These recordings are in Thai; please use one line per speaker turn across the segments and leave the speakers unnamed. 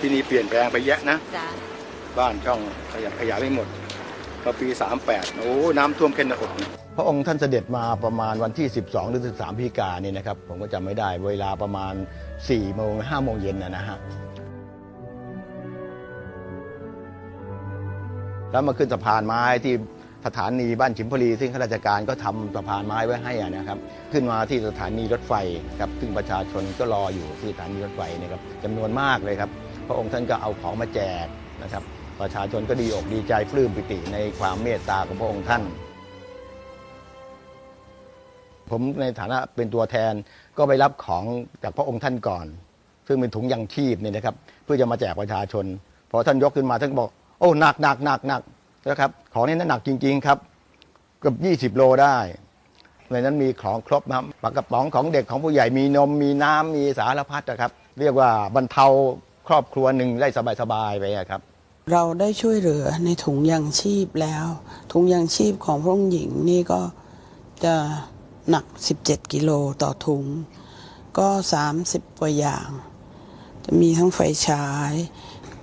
ที่นี่เปลี่ยนแปลงไปเยอะนะ
จ้ะ
บ้านช่องขยับขยายไม่หมดพอปี 38 โอ้ น้ำท่วมเข็นอกพระองค์ท่านเสด็จมาประมาณวันที่ 12 หรือ 13พฤศจิกายนนี่นะครับ ผมก็จำไม่ได้เวลาประมาณ 4 โมง 5 โมงเย็นนะนะฮะแล้วมาขึ้นสะพานไม้ที่สถานีบ้านฉิมพลี ซึ่งข้าราชการก็ทำสะพานไม้ไว้ให้อะนะครับ ขึ้นมาที่สถานีรถไฟครับซึ่งประชาชนก็รออยู่ที่สถานีรถไฟนะครับจำนวนมากเลยครับ พระองค์ท่านก็เอาของมาแจกนะครับ ประชาชนก็ดีอกดีใจปลื้มปิติในความเมตตาของพระองค์ท่าน ผมในฐานะเป็นตัวแทนก็ไปรับของจากพระองค์ท่านก่อน ซึ่งเป็นถุงยังชีพเนี่ยนะครับ เพื่อจะมาแจกประชาชนพอท่านยกขึ้นมาท่านบอก โอ้หนักหนักหนักหนักนะครับของนี่หนักจริง ๆครับเกือบ20โลได้ในนั้นมีของครบนะครับปากกระป๋องของเด็กของผู้ใหญ่มีนมมีน้ำมีสารพัดนะครับ เรียกว่าบรรเทา ครอบครัวหนึ่งได้สบายๆไปอะครับ
เราได้ช่วยเหลือในถุงยางชีพแล้ว ถุงยางชีพของพระองค์หญิงนี่ก็จะหนัก 17 กิโลต่อถุง ก็ 30กว่าอย่าง จะมีทั้งไฟฉาย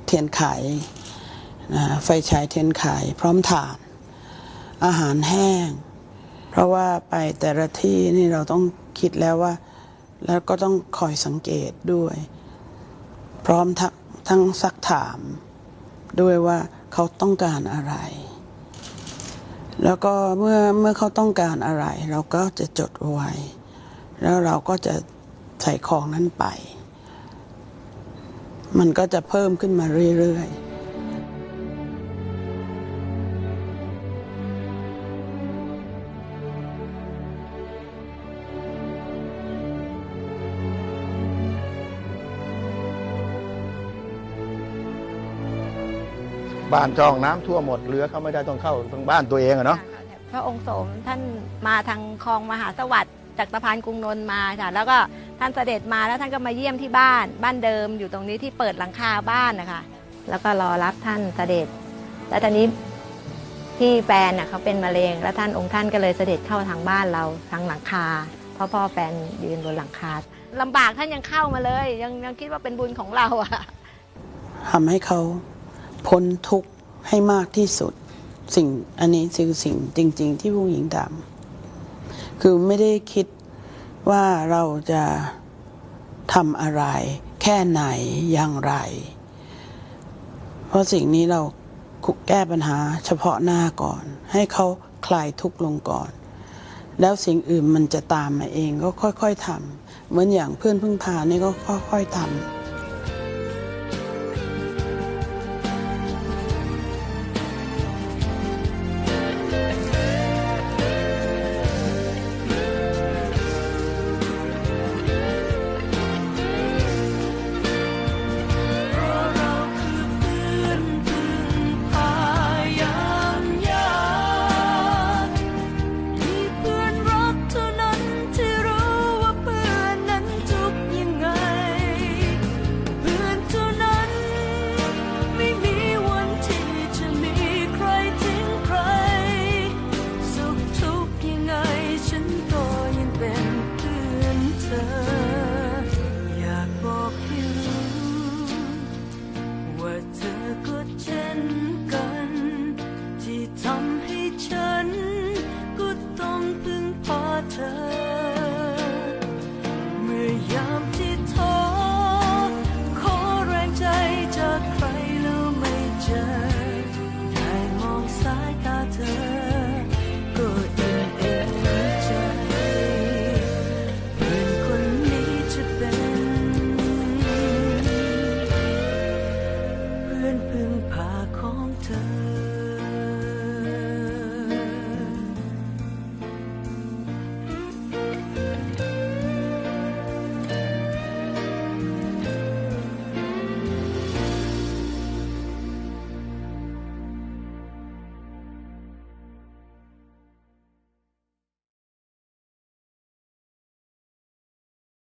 เทียนไขนะไฟฉายเทียนไขพร้อมถ่าน อาหารแห้ง เพราะว่าไปแต่ละที่นี่เราต้องคิดแล้วว่า แล้วก็ต้องคอยสังเกตด้วย พร้อมทักทั้งซักถามด้วยว่าเขาต้องการอะไร แล้วก็เมื่อเมื่อเขาต้องการอะไร เราก็จะจดไว้ แล้วเราก็จะใส่ของนั้นไป มันก็จะเพิ่มขึ้นมาเรื่อยๆ
บ้านช่องน้ำท่วมหมดเรือเข้าไม่ได้ต้องเข้าทางบ้านตัวเองอะเนาะ
พระองค์สมท่านมาทางคลองมหาสวัสดิ์จากสะพานกรุงนนท์มาค่ะแล้วก็ท่านเสด็จมาแล้วท่านก็มาเยี่ยมที่บ้าน บ้านเดิมอยู่ตรงนี้ที่เปิดหลังคาบ้านนะคะ แล้วก็รอรับท่านเสด็จ แล้วตอนนี้ที่แฟนน่ะเขาเป็นมะเร็งแล้วท่านองค์ท่านก็เลยเสด็จเข้าทางบ้านเราทางหลังคาเพราะพ่อแฟนยืนบนหลังคาลำบากท่านยังเข้ามาเลย ยังยังคิดว่าเป็นบุญของเราอะ
ทำให้เขา พ้นทุกข์ให้มากที่สุด สิ่งอันนี้คือสิ่งจริง ๆ ที่ผู้หญิงทำคือไม่ได้คิดว่าเราจะทำอะไร แค่ไหนอย่างไร เพราะสิ่งนี้เราแก้ปัญหาเฉพาะหน้าก่อน ให้เขาคลายทุกข์ลงก่อน แล้วสิ่งอื่นมันจะตามมาเองก็ค่อย ๆทำเหมือนอย่างเพื่อนพึ่งพานี่ก็ค่อย ๆทำ